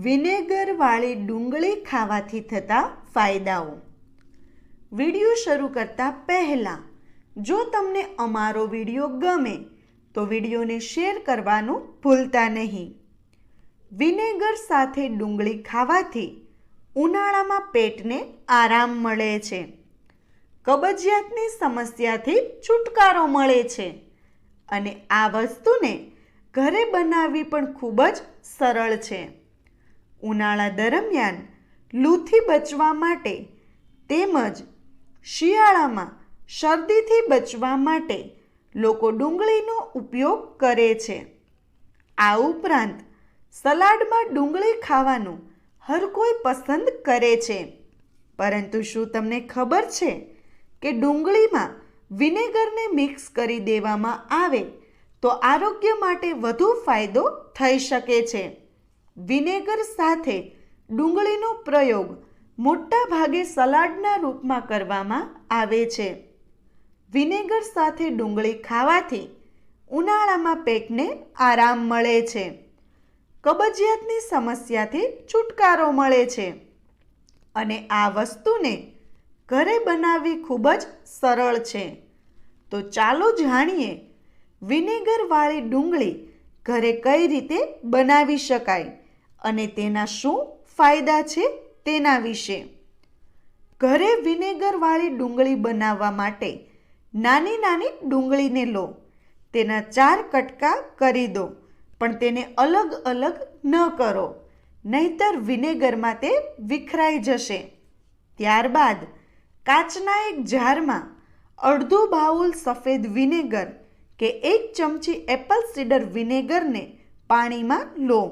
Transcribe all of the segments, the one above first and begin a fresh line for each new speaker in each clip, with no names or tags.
વિનેગરવાળી ડુંગળી ખાવાથી થતા ફાયદાઓ. વીડિયો શરૂ કરતાં પહેલાં, જો તમને અમારો વીડિયો ગમે, તો વિડીયોને શેર કરવાનું ભૂલતા નહીં. વિનેગર સાથે ડુંગળી ખાવાથી ઉનાળામાં પેટને આરામ મળે છે. કબજિયાતની સમસ્યાથી છુટકારો મળે છે. અને આ વસ્તુને ઘરે બનાવવી પણ ખૂબ જ સરળ છે. ઉનાળા દરમિયાન લૂથી બચવા માટે તેમજ શિયાળામાં શરદીથી બચવા માટે લોકો ડુંગળીનો ઉપયોગ કરે છે. આ ઉપરાંત સલાડમાં ડુંગળી ખાવાનું હર કોઈ પસંદ કરે છે. પરંતુ શું તમને ખબર છે કે ડુંગળીમાં વિનેગરને મિક્સ કરી દેવામાં આવે તો આરોગ્ય માટે વધુ ફાયદો થઈ શકે છે? વિનેગર સાથે ડુંગળીનો પ્રયોગ મોટા ભાગે સલાડના રૂપમાં કરવામાં આવે છે. વિનેગર સાથે ડુંગળી ખાવાથી ઉનાળામાં પેટને આરામ મળે છે. કબજિયાતની સમસ્યાથી છુટકારો મળે છે. અને આ વસ્તુને ઘરે બનાવવી ખૂબ જ સરળ છે. તો ચાલો જાણીએ વિનેગરવાળી ડુંગળી ઘરે કઈ રીતે બનાવી શકાય. અને તેના શું ફાયદા છે તેના વિશે. ઘરે વિનેગરવાળી ડુંગળી બનાવવા માટે નાની નાની ડુંગળીને લો. તેના ચાર કટકા કરી દો, પણ તેને અલગ અલગ ન કરો, નહીતર વિનેગરમાં તે વિખરાઈ જશે. ત્યારબાદ કાચના એક જારમાં અડધું બાઉલ સફેદ વિનેગર કે એક ચમચી એપલ સીડર વિનેગરને પાણીમાં લો.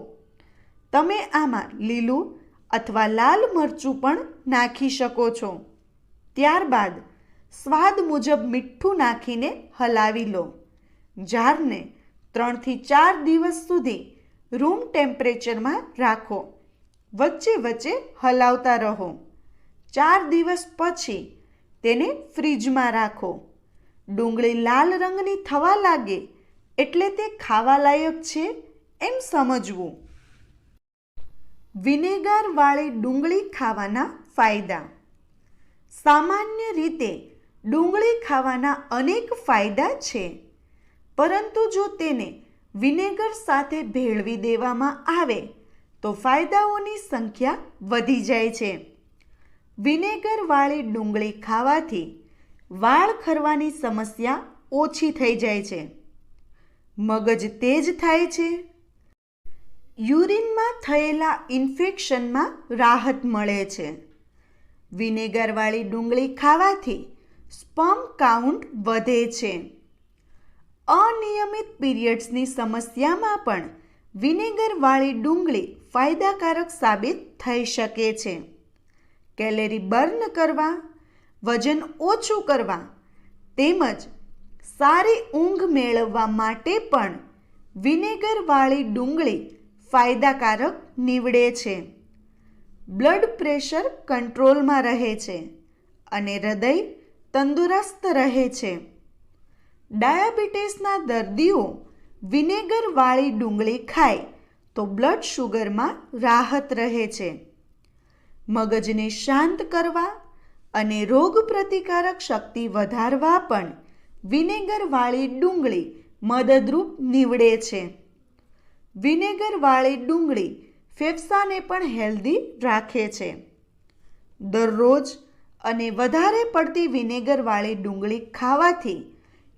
તમે આમાં લીલું અથવા લાલ મરચું પણ નાખી શકો છો. ત્યારબાદ સ્વાદ મુજબ મીઠું નાખીને હલાવી લો. જારને ત્રણથી ચાર દિવસ સુધી રૂમ ટેમ્પરેચરમાં રાખો. વચ્ચે વચ્ચે હલાવતા રહો. ચાર દિવસ પછી તેને ફ્રીજમાં રાખો. ડુંગળી લાલ રંગની થવા લાગે એટલે તે ખાવા લાયક છે એમ સમજવું. વિનેગરવાળી ડુંગળી ખાવાના ફાયદા. સામાન્ય રીતે ડુંગળી ખાવાના અનેક ફાયદા છે, પરંતુ જો તેને વિનેગર સાથે ભેળવી દેવામાં આવે, તો ફાયદાઓની સંખ્યા વધી જાય છે. વિનેગરવાળી ડુંગળી ખાવાથી વાળ ખરવાની સમસ્યા ઓછી થઈ જાય છે. મગજ તેજ થાય છે. યુરિનમાં થયેલા ઇન્ફેક્શનમાં રાહત મળે છે. વિનેગરવાળી ડુંગળી ખાવાથી સ્પમ કાઉન્ટ વધે છે. અનિયમિત પીરિયડ્સની સમસ્યામાં પણ વિનેગરવાળી ડુંગળી ફાયદાકારક સાબિત થઈ શકે છે. કેલેરી બર્ન કરવા, વજન ઓછું કરવા તેમજ સારી ઊંઘ મેળવવા માટે પણ વિનેગરવાળી ડુંગળી ફાયદાકારક નીવડે છે. બ્લડ પ્રેશર કંટ્રોલમાં રહે છે અને હૃદય તંદુરસ્ત રહે છે. ડાયાબિટીસના દર્દીઓ વિનેગરવાળી ડુંગળી ખાય તો બ્લડ શુગરમાં રાહત રહે છે. મગજને શાંત કરવા અને રોગ પ્રતિકારક શક્તિ વધારવા પણ વિનેગરવાળી ડુંગળી મદદરૂપ નીવડે છે. વિનેગરવાળી ડુંગળી ફેફસાને પણ હેલ્ધી રાખે છે. દરરોજ અને વધારે પડતી વિનેગરવાળી ડુંગળી ખાવાથી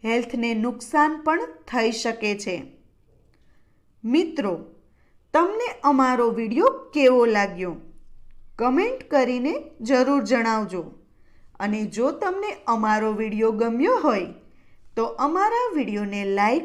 હેલ્થને નુકસાન પણ થઈ શકે છે. મિત્રો, તમને અમારો વીડિયો કેવો લાગ્યો? કમેન્ટ કરીને જરૂર જણાવજો. અને જો તમને અમારો વીડિયો ગમ્યો હોય, તો અમારા વિડીયોને લાઈક